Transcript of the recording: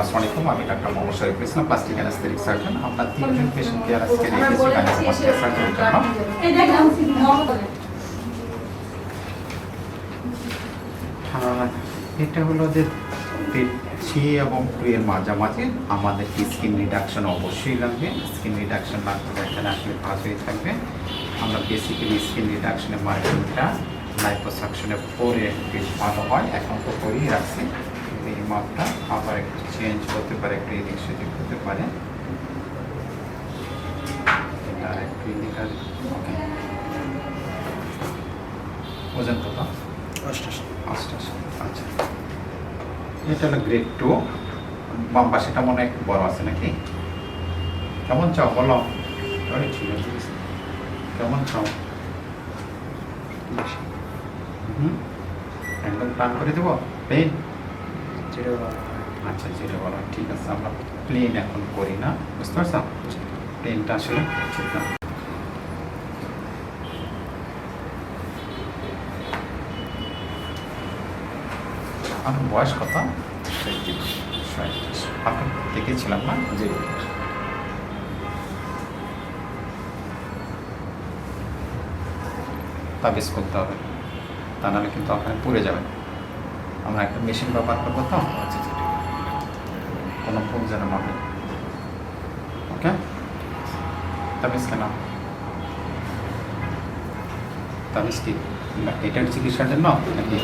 আসসালামু আলাইকুম আমি doctor Mohammad Sharif Islam plastic anaesthetic surgeon. আপনার তিনজন পেশেন্টকে আজকে রেখেছি গাইনোকমাস্টিক সার্জারির জন্য। এটা হলো যে থ্রি এবং টু এর মাঝামাঝি। আমাদের স্কিন রিডাকশন অবশ্যই লাগবে। স্কিন রিডাকশন না করলে এখানে আসলে কাজ হয়ে থাকবে। আমরা বেসিক্যালি স্কিন রিডাকশনের মার্কিংটা লাইপোসাকশনে পরে বেশ ভালো হয়। এখন তো করেই রাখছি। মাপটা আবার একটু চেঞ্জ হতে পারে একটু এদিক সেদিক হতে পারে। এটা আর একটু এদিক আর ওকে ওজন কত অষ্টাশি। আচ্ছা আচ্ছা। এটা হলো গ্রেড টু বাম পাশেটা মনে হয় একটু বড় আছে নাকি? কেমন চাও বলো? আরে ঠিক আছে কেমন চাও? হুম? একদম প্ল্যান করে দেবো? আচ্ছা যেটা বলো ঠিক আছে, আমরা প্লেন এখন করি না। বুঝতে পারছ প্লেনটা আসলে আমার বয়স কত? আপনার দেখেছিলাম না? জি। তাবিজ করতে হবে। তা নাহলে কিন্তু আপনার পুড়ে যাবে আমরা একটা মেশিন আচ্ছা আচ্ছা কোনো ভুল যেন না হয় ওকে তাবিজ কেন তাবিজ কি এটার চিকিৎসার জন্য নাকি